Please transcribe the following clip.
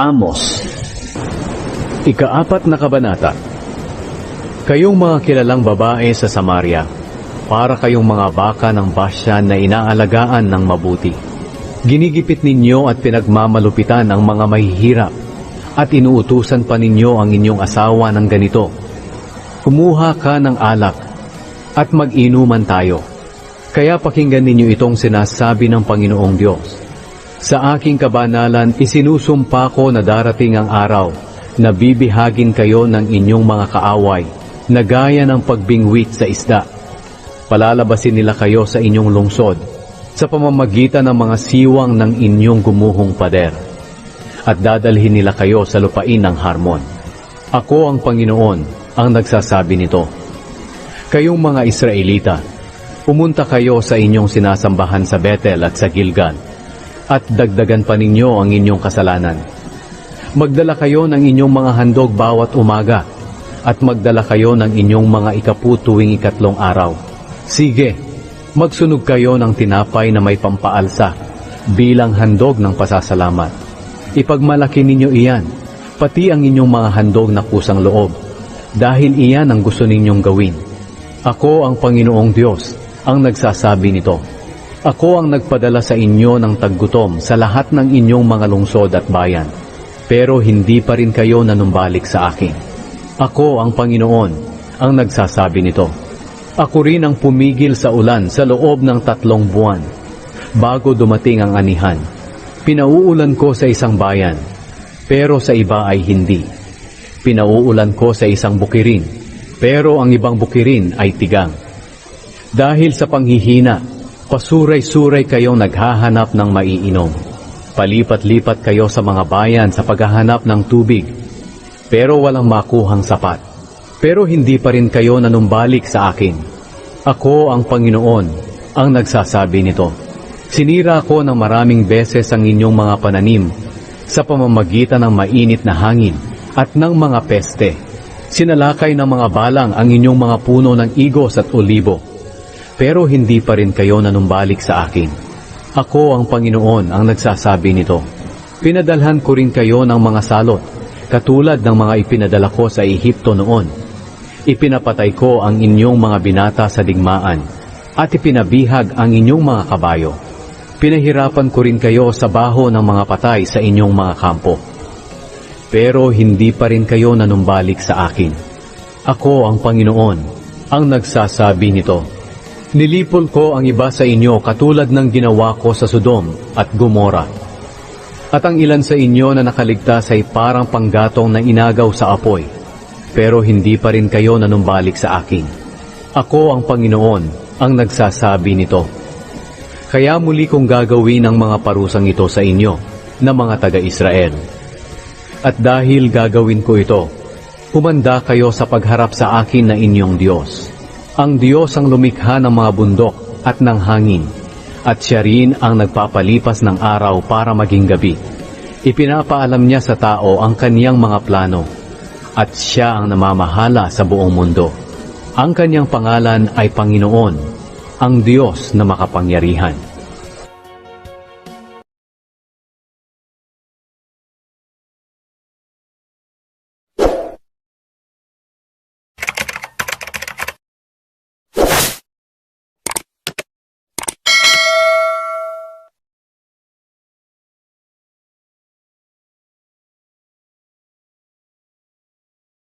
Amos Ikaapat na kabanata Kayong mga kilalang babae sa Samaria, para kayong mga baka ng Bashan na inaalagaan ng mabuti. Ginigipit ninyo at pinagmamalupitan ang mga mahihirap, at inuutusan pa ninyo ang inyong asawa ng ganito. Kumuha ka ng alak, at mag-inuman tayo. Kaya pakinggan ninyo itong sinasabi ng Panginoong Diyos. Sa aking kabanalan, isinusumpa ko na darating ang araw na bibihagin kayo ng inyong mga kaaway na gaya ng pagbingwit sa isda. Palalabasin nila kayo sa inyong lungsod sa pamamagitan ng mga siwang ng inyong gumuhong pader. At dadalhin nila kayo sa lupain ng Harmon. Ako ang Panginoon ang nagsasabi nito. Kayong mga Israelita, pumunta kayo sa inyong sinasambahan sa Bethel at sa Gilgal, at dagdagan pa ninyo ang inyong kasalanan. Magdala kayo ng inyong mga handog bawat umaga, at magdala kayo ng inyong mga ikapu tuwing ikatlong araw. Sige, magsunog kayo ng tinapay na may pampaalsa, bilang handog ng pasasalamat. Ipagmalaki ninyo iyan, pati ang inyong mga handog na kusang loob, dahil iyan ang gusto ninyong gawin. Ako ang Panginoong Diyos, ang nagsasabi nito. Ako ang nagpadala sa inyo ng taggutom sa lahat ng inyong mga lungsod at bayan. Pero hindi pa rin kayo nanumbalik sa akin. Ako ang Panginoon, ang nagsasabi nito. Ako rin ang pumigil sa ulan sa loob ng tatlong buwan, bago dumating ang anihan. Pinauulan ko sa isang bayan, pero sa iba ay hindi. Pinauulan ko sa isang bukirin, pero ang ibang bukirin ay tigang. Dahil sa panghihina, pasuray-suray kayong naghahanap ng maiinom. Palipat-lipat kayo sa mga bayan sa paghahanap ng tubig, pero walang makuhang sapat. Pero hindi pa rin kayo nanumbalik sa akin. Ako ang Panginoon, ang nagsasabi nito. Sinira ko ng maraming beses ang inyong mga pananim sa pamamagitan ng mainit na hangin at ng mga peste. Sinalakay ng mga balang ang inyong mga puno ng igos at olibo. Pero hindi pa rin kayo nanumbalik sa akin. Ako ang Panginoon ang nagsasabi nito. Pinadalhan ko rin kayo ng mga salot, katulad ng mga ipinadala ko sa Ehipto noon. Ipinapatay ko ang inyong mga binata sa digmaan, at ipinabihag ang inyong mga kabayo. Pinahirapan ko rin kayo sa baho ng mga patay sa inyong mga kampo. Pero hindi pa rin kayo nanumbalik sa akin. Ako ang Panginoon, ang nagsasabi nito. Nilipol ko ang iba sa inyo katulad ng ginawa ko sa Sodom at Gomora. At ang ilan sa inyo na nakaligtas ay parang panggatong na inagaw sa apoy, pero hindi pa rin kayo nanumbalik sa akin. Ako ang Panginoon, ang nagsasabi nito. Kaya muli kong gagawin ang mga parusang ito sa inyo, na mga taga-Israel. At dahil gagawin ko ito, humanda kayo sa pagharap sa akin na inyong Diyos. Ang Diyos ang lumikha ng mga bundok at ng hangin, at siya rin ang nagpapalipas ng araw para maging gabi. Ipinapaalam niya sa tao ang kaniyang mga plano, at siya ang namamahala sa buong mundo. Ang kanyang pangalan ay Panginoon, ang Diyos na makapangyarihan.